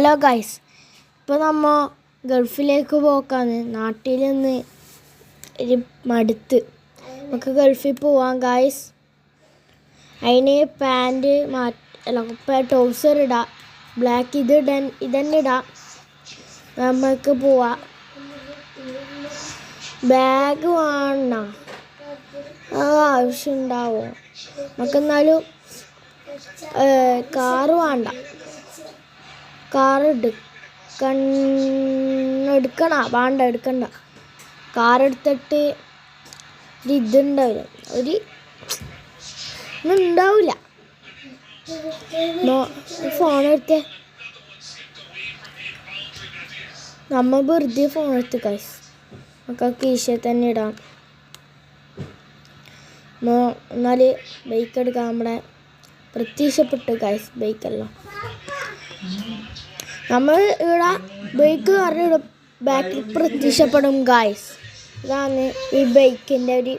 Hello guys ഇപ്പോൾ നമ്മൾ ഗൾഫിലേക്ക് പോക്കാന്ന് നാട്ടിൽ നിന്ന് ഒരു മടുത്ത് നമുക്ക് ഗൾഫിൽ പോവാം ഗൈസ്. അതിന് പാന്റ് മാ ട്രൗസർ ഇടാം. ബ്ലാക്ക് ഇത് ഇടാൻ ഇതന്നെ ഇടാം. നമുക്ക് പോവാം. ബാഗ് വേണ്ട അത് നമുക്ക് നമുക്കെന്നാലും കാറ് വേണ്ട. കാർ എടുക്കണ വേണ്ട എടുക്കണ്ട. കാർ എടുത്തിട്ട് ഒരു ഇതുണ്ടാവില്ല. ഒരു ഇന്നുണ്ടാവില്ല ഫോൺ എടുത്തേ. നമ്മ വെറുതെ ഫോൺ എടുത്ത് കൈസ് ആ കീശയിൽ തന്നെ ഇടാം. മോ എന്നാൽ ബൈക്ക് എടുക്കാം നമ്മുടെ പ്രത്യക്ഷപ്പെട്ടു കൈസ് ബൈക്കെല്ലാം നമ്മൾ ഇവിടെ ബൈക്ക് പറഞ്ഞ ബാക്കിൽ പ്രത്യക്ഷപ്പെടും ഗായ്സ് ഇതാണ് ഈ ബൈക്കിന്റെ ഒരു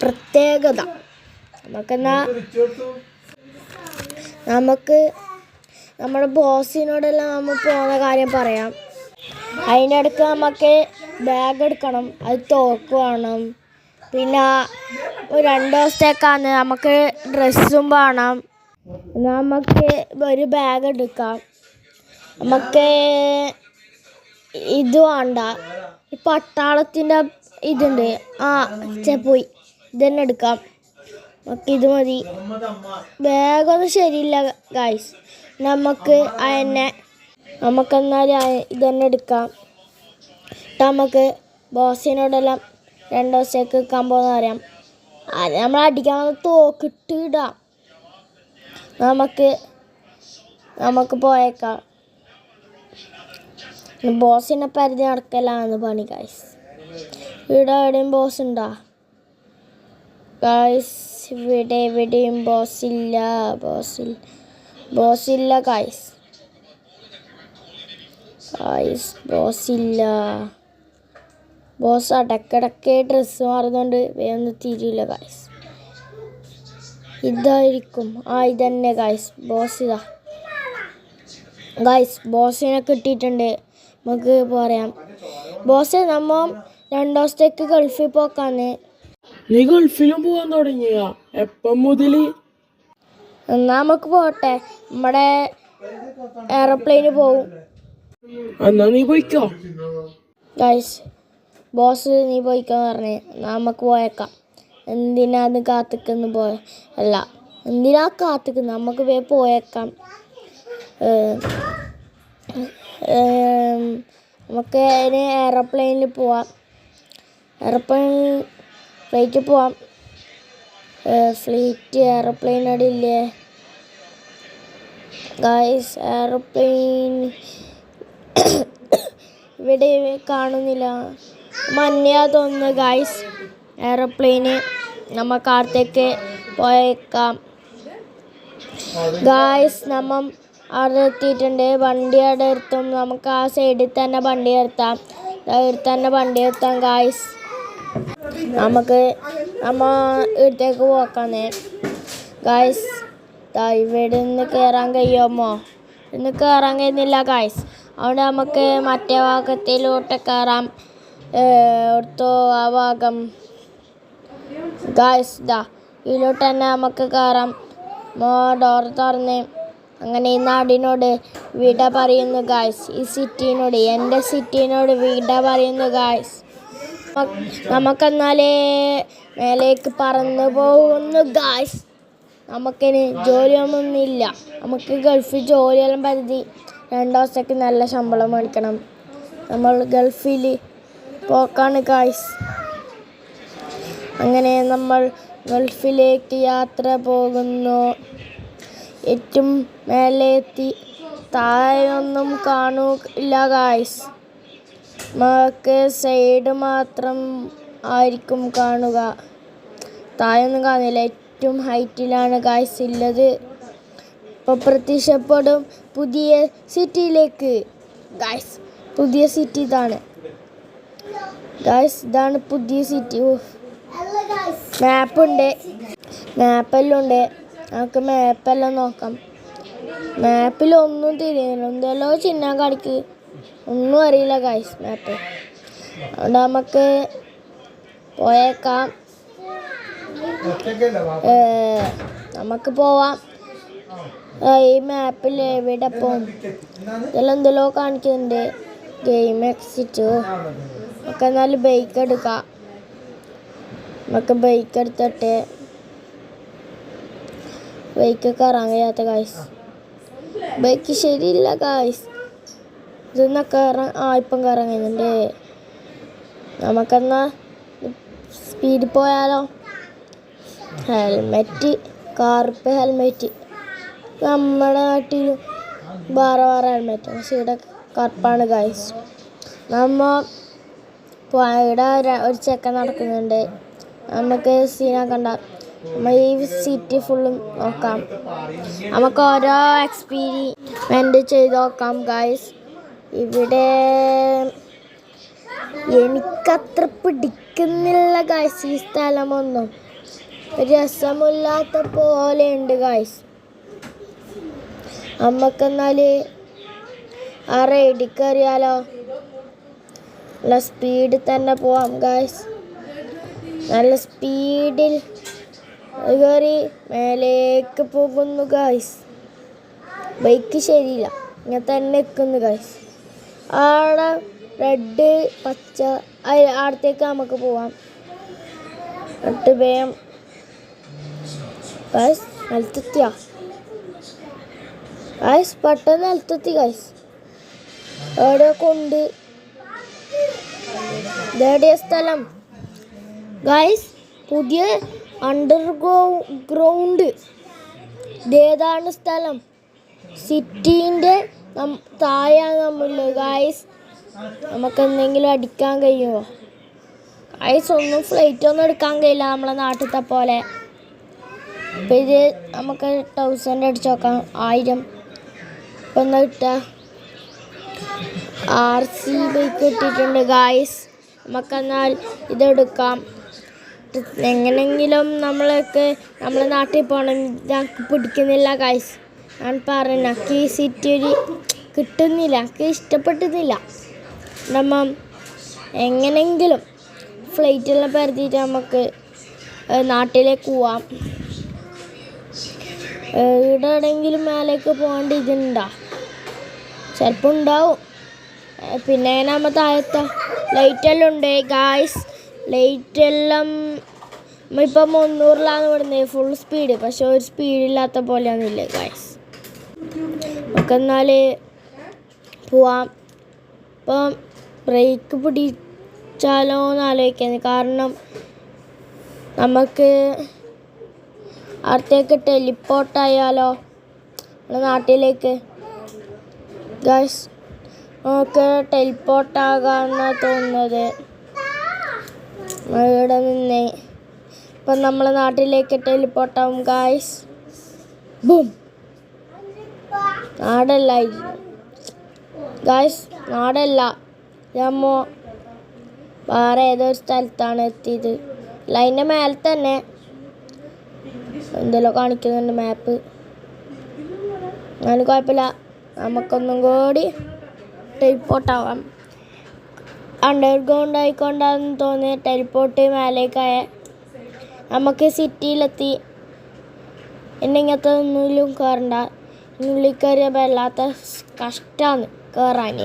പ്രത്യേകത. നമുക്കെന്നാ നമുക്ക് നമ്മുടെ ബോസിനോടെല്ലാം നമ്മൾ പോകുന്ന കാര്യം പറയാം. അതിന്റെ അടുത്ത് നമുക്ക് ബാഗ് എടുക്കണം അത് തോക്ക് വേണം. പിന്നെ ഒരു രണ്ട് ദിവസത്തേക്കാണ് നമുക്ക് ഡ്രസ്സും വേണം. നമുക്ക് ഒരു ബാഗ് എടുക്കാം. നമുക്ക് ഇത് വേണ്ട. ഈ പട്ടാളത്തിന്റെ ഇതുണ്ട്. ആ പോയി. ഇതന്നെ എടുക്കാം. നമുക്ക് ഇത് മതി. ബാഗൊന്നും ശരിയില്ല ഗായ്സ് നമുക്ക് അതിനെ നമുക്കെന്നാൽ ഇതന്നെ എടുക്കാം. എന്നിട്ട് നമുക്ക് ബോസിനോടെല്ലാം രണ്ട് ദിവസത്തേക്ക് നിൽക്കാൻ പോകുന്ന അറിയാം അത് നമ്മൾ അടിക്കാൻ വന്ന തോക്കിട്ട് ഇടാം. നമുക്ക് നമുക്ക് പോയേക്കാം. ബോസിനെ പരിധി നടക്കലാണ് പണി ഗൈസ് ഇവിടെ എവിടെയും ബോസ് ഉണ്ടോ? ഗൈസ് ഇവിടെ എവിടെയും ബോസ് ഇല്ല ബോസ് ഇല്ല ഗൈസ് ഗായ്സ് ബോസ് അടക്കിടക്ക് ഡ്രസ്സ് മാറുന്നുണ്ട് വേഗം തീരില്ല ഗൈസ് ഇതായിരിക്കും. ആ ഇതന്നെ ഗൈസ് ബോസ് ഇതാ. ഗായ്സ് ബോസിനെ കിട്ടിയിട്ടുണ്ട്. നമുക്ക് പറയാം. ബോസ് നമ്മ രണ്ടോ ദിവസത്തേക്ക് ഗൾഫിൽ പോക്കാന്ന് നീ ഗൾഫിലും പോകാൻ തുടങ്ങിയ? എപ്പം മുതൽ എന്നാ നമുക്ക് പോട്ടെ. നമ്മുടെ എയർപ്ലെയിന് പോവും. എന്നാ നീ പോയിക്കോ? ഗൈസ് ബോസ് നീ പോയിക്കാന്ന് പറഞ്ഞേ. എന്നാ നമുക്ക് പോയേക്കാം. എന്തിനാന്ന് കാത്തിക്കുന്നു പോയ അല്ല എന്തിനാ കാത്തിക്കുന്നു? നമുക്ക് പോയേക്കാം. നമുക്ക് അതിന് എയർപ്ലെയിനിൽ പോവാം. എയർപ്ലെയിൻ ഫ്ലൈറ്റിൽ പോവാം. ഫ്ലൈറ്റ് എയർപ്ലെയിൻ ഇല്ലേ ഗൈസ് എയർപ്ലെയിൻ ഇവിടെ കാണുന്നില്ല. മഞ്ഞാ തോന്നുന്നു ഗൈസ് എയർപ്ലെയിന് നമുക്ക് അടുത്തേക്ക് പോയേക്കാം. ഗായ്സ് നമ്മ അവിടെ എത്തിയിട്ടുണ്ട് വണ്ടി അവിടെ നിർത്തും. നമുക്ക് ആ സൈഡിൽ തന്നെ വണ്ടി നിർത്താം. ഇവിടെ തന്നെ വണ്ടി നിർത്താം ഗായ്സ് നമുക്ക് നമ്മ ഇവിടത്തേക്ക് പോക്കാന്നേ. ഗായ്സ് ഇവിടെ നിന്ന് കയറാൻ കഴിയുമോ? ഇന്ന് കയറാൻ കഴിയുന്നില്ല ഗായ്സ് അവിടെ നമുക്ക് മറ്റേ ഭാഗത്തിലോട്ട് കയറാം എടുത്തോ ആ ഭാഗം. ഗായ്സ് ദാ ഇതിലോട്ട് തന്നെ നമുക്ക് കയറാം ഡോർ തുറന്ന്. അങ്ങനെ ഈ നാടിനോട് വിട പറയുന്നു ഗായ്സ് ഈ സിറ്റിനോട് എന്റെ സിറ്റിനോട് വിട പറയുന്നു ഗായ്സ് നമുക്കെന്നാലേ മേലേക്ക് പറന്നു പോകുന്നു ഗായ്സ് നമുക്കിനി ജോലിയൊന്നുമില്ല. നമുക്ക് ഗൾഫിൽ ജോലിയെല്ലാം പരിധി രണ്ട് ദിവസത്തേക്ക് നല്ല ശമ്പളം മേടിക്കണം. നമ്മൾ ഗൾഫിൽ പോക്കാണ് ഗായ്സ് അങ്ങനെ നമ്മൾ ഗൾഫിലേക്ക് യാത്ര പോകുന്നു. ഏറ്റവും മേലെ എത്തി താഴെയൊന്നും കാണൂല്ല ഗായ്സ് നമുക്ക് സൈഡ് മാത്രം ആയിരിക്കും കാണുക. താഴെയൊന്നും കാണില്ല ഏറ്റവും ഹൈറ്റിലാണ് ഗായ്സ് ഉള്ളത്. ഇപ്പോൾ പ്രത്യക്ഷപ്പെടും പുതിയ സിറ്റിയിലേക്ക് ഗായ്സ് പുതിയ സിറ്റി ഇതാണ്. ഗായ്സ് ഇതാണ് പുതിയ സിറ്റി മാപ്പ് ഉണ്ട്. മാപ്പെല്ലാം ഉണ്ട്. നമുക്ക് മാപ്പെല്ലാം നോക്കാം. മാപ്പിൽ ഒന്നും തിരിയുന്നില്ല എന്തെല്ലോ ചിഹ്നം കാണിക്ക്. ഒന്നും അറിയില്ല ഗൈസ് മാപ്പ് അതുകൊണ്ട് നമുക്ക് പോയേക്കാം. നമുക്ക് പോവാം. ഈ മാപ്പിൽ എവിടെ പോകും ഇതെല്ലാം എന്തെല്ലോ കാണിക്കുന്നുണ്ട്. ഗെയിം എക്സിറ്റ് നമുക്ക് എന്നാലും ബൈക്ക് എടുക്കാം. നമുക്ക് ബൈക്ക് എടുത്തിട്ട് ബൈക്ക് ഇറങ്ങാൻ കഴിയാത്ത ഗായ്സ് ബൈക്ക് ശരിയില്ല ഗായ്സ് ഇതൊന്നൊക്കെ ഇറങ്ങ ആ ഇപ്പം കറങ്ങുന്നുണ്ട് നമുക്കെന്നാ സ്പീഡിൽ പോയാലോ ഹെൽമെറ്റ് കാർപ്പ് ഹെൽമെറ്റ് നമ്മുടെ നാട്ടിൽ വേറെ വേറെ ഹെൽമെറ്റ് പക്ഷേ ഇവിടെ കറുപ്പാണ് നമ്മ ഇവിടെ ഒരു ചെക്കൻ നടക്കുന്നുണ്ട് നമുക്ക് സീനാക്കണ്ട നമ്മൾ ഈ സിറ്റി ഫുള്ളും നോക്കാം. നമുക്ക് ഓരോ എക്സ്പീരിമെന്റ് ചെയ്ത് നോക്കാം ഗായ്സ് ഇവിടെ എനിക്കത്ര പിടിക്കുന്നില്ല ഗായ്സ് ഈ സ്ഥലമൊന്നും. രസമില്ലാത്ത പോലെയുണ്ട് ഗായ്സ് നമുക്കെന്നാൽ ആ റൈഡിൽ കയറിയാലോ നല്ല സ്പീഡിൽ തന്നെ പോവാം ഗായ്സ് നല്ല സ്പീഡിൽ കയറി മേലേക്ക് പോകുന്നു ഗായ്സ് ബൈക്ക് ശരിയില്ല. ഞാൻ തന്നെ നിൽക്കുന്നു ഗായ്സ് ആടെ റെഡ് പച്ച ആടത്തേക്ക് നമുക്ക് പോവാം. എന്നിട്ട് വേഗം ഗായ്സ് നിലത്തെത്തിയാ. ഗായ്സ് പെട്ടെന്ന് നിലത്തെത്തി ഗായ്സ് എവിടെ കൊണ്ട്? ഇതെവിടെയാ സ്ഥലം? ഗായ്സ് പുതിയ അണ്ടർ ഗ്രൗണ്ട് ഇതേതാണ് സ്ഥലം? സിറ്റീന്റെ താഴെയാണ് നമ്മളുള്ളത് ഗായ്സ് നമുക്ക് എന്തെങ്കിലും അടിക്കാൻ കഴിയുമോ? ഗായ്സ് ഒന്നും ഫ്ലൈറ്റ് ഒന്നും എടുക്കാൻ കഴിയില്ല നമ്മളെ നാട്ടിലത്തെ പോലെ. അപ്പം ഇത് നമുക്ക് തൗസൻഡ് അടിച്ച് നോക്കാം. ആയിരം. ഇപ്പം എന്താ കിട്ടുക? ആർ സി ബൈക്ക് കിട്ടിയിട്ടുണ്ട് ഗായ്സ് നമുക്കെന്നാൽ ഇതെടുക്കാം. ഇത് എങ്ങനെങ്കിലും നമ്മളൊക്കെ നമ്മളെ നാട്ടിൽ പോകണം ഞങ്ങൾക്ക് പിടിക്കുന്നില്ല കാശ് ഞാൻ പറഞ്ഞു എനിക്ക് ഈ സിറ്റി ഒരു കിട്ടുന്നില്ല എനിക്ക് ഇഷ്ടപ്പെട്ടുന്നില്ല നമ്മ എങ്ങനെങ്കിലും ഫ്ലൈറ്റെല്ലാം പരത്തിയിട്ട് നമുക്ക് നാട്ടിലേക്ക് പോവാം. ഇവിടെ എവിടെയെങ്കിലും മേലേക്ക് പോകേണ്ട ഇതുണ്ടോ? ചിലപ്പോൾ ഉണ്ടാവും. പിന്നെ നമ്മൾ താഴത്തെ ലൈറ്റെല്ലാം ഉണ്ട് ഗായ്സ് ലൈറ്റെല്ലാം ഇപ്പം മുന്നൂറിലാണ് വിടുന്നത് ഫുൾ സ്പീഡ് പക്ഷെ ഒരു സ്പീഡില്ലാത്ത പോലെയൊന്നുമില്ല ഗൈസ് നമുക്ക് എന്നാൽ പോവാം. ഇപ്പം ബ്രേക്ക് പിടിച്ചാലോ എന്ന് ആലോചിക്കുന്നത് കാരണം നമുക്ക് അടുത്തേക്ക് ടെലിപ്പോർട്ടായാലോ നമ്മുടെ നാട്ടിലേക്ക്. ഗൈസ് നമുക്ക് ടെലിപ്പോർട്ടാകാമെന്നാണ് തോന്നുന്നത്. ഇവിടെ നിന്ന് ഇപ്പം നമ്മളെ നാട്ടിലേക്ക് ടെലിപ്പോട്ടാവും ഗായ്സ് ബും നാടല്ല. ഗായ്സ് നാടല്ല. ഞമ്മോ വേറെ ഏതോ ഒരു സ്ഥലത്താണ് എത്തിയത്. അല്ല അതിന്റെ മേലെ തന്നെ എന്തെല്ലോ കാണിക്കുന്നുണ്ട് മാപ്പ് അതിന് കുഴപ്പമില്ല. നമുക്കൊന്നും കൂടി ടെലിപ്പോർട്ടാവാം അണ്ടർഗ്രൗണ്ട് ആയിക്കൊണ്ടാന്ന് തോന്നി ടെലിപ്പോർട്ട് മേലേക്കായ. നമുക്ക് സിറ്റിയിലെത്തി എന്നെ ഇങ്ങനത്തെ ഒന്നിലും കയറണ്ട ഉള്ളിൽ കയറിയ വല്ലാത്ത കഷ്ടമാണ് കയറാൻ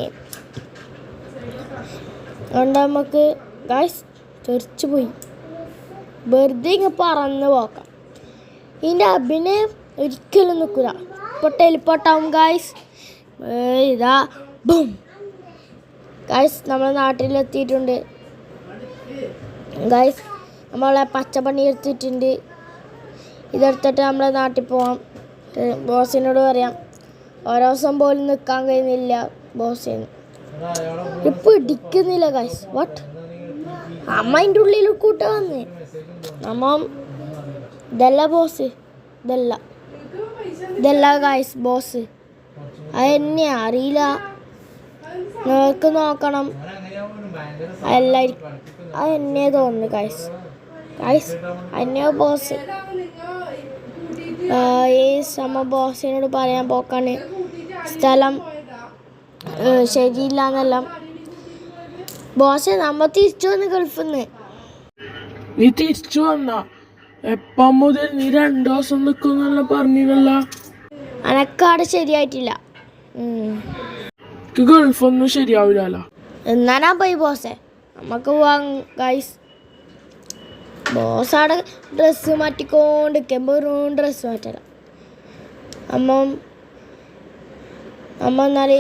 അതുകൊണ്ട് നമുക്ക് ഗൈസ് തെറിച്ചു പോയി. വെറുതെ ഇങ്ങ് പറന്ന് പോക്കാം ഇതിന്റെ അഭിനയം ഒരിക്കലും നിൽക്കില്ല ഇപ്പോൾ ടെലിപ്പോട്ടാവും ഗായ്സ് ഇതാ ബും ഗായ്സ് നമ്മളെ നാട്ടിലെത്തിയിട്ടുണ്ട്. ഗൈസ് നമ്മളെ പച്ചപ്പണി എടുത്തിട്ടുണ്ട്. ഇതെടുത്തിട്ട് നമ്മളെ നാട്ടിൽ പോവാം. ബോസിനോട് പറയാം. ഓരോ ദിവസം പോലും നിൽക്കാൻ കഴിയുന്നില്ല ബോസിന്. ഇപ്പൊ ഇടിക്കുന്നില്ല ഗൈസ് വാട്ട് അമ്മ അതിന്റെ ഉള്ളിൽ കൂട്ട വന്ന്. നമ്മ ഇതല്ല ബോസ്. ഇതല്ല. ഇതല്ല ഗൈസ് ബോസ്. അതെന്നെ അറിയില്ല. നിങ്ങൾക്ക് നോക്കണം. എല്ലാവർക്കും എന്നെ തോന്നുന്നു കൈസ് കൈസ് അന്നെ ബോസ് ഈ സമ ബോസിനോട് പറയാൻ പോക്കാണ്. സ്ഥലം ശരിയില്ല എന്നെല്ലാം ബോസെ നമ്മ തിരിച്ചു വന്ന് ഗൾഫിൽ നിന്ന് നീ തിരിച്ചു വന്ന. എപ്പം മുതൽ നീ രണ്ടു ദിവസം നിൽക്കുന്നെല്ലാം പറഞ്ഞില്ല അനക്കാട് ശരിയായിട്ടില്ല. ഉം. ഗൾഫൊന്നും ശരിയാവില്ലല്ലോ എന്നാനാ പോയി ബോസേ? നമുക്ക് പോവാം ഗൈസ് ബോസ് അവിടെ ഡ്രസ്സ് മാറ്റിക്കൊണ്ടിരിക്കുമ്പോൾ റൂം ഡ്രസ്സ് മാറ്റല അമ്മ അമ്മ എന്നാൽ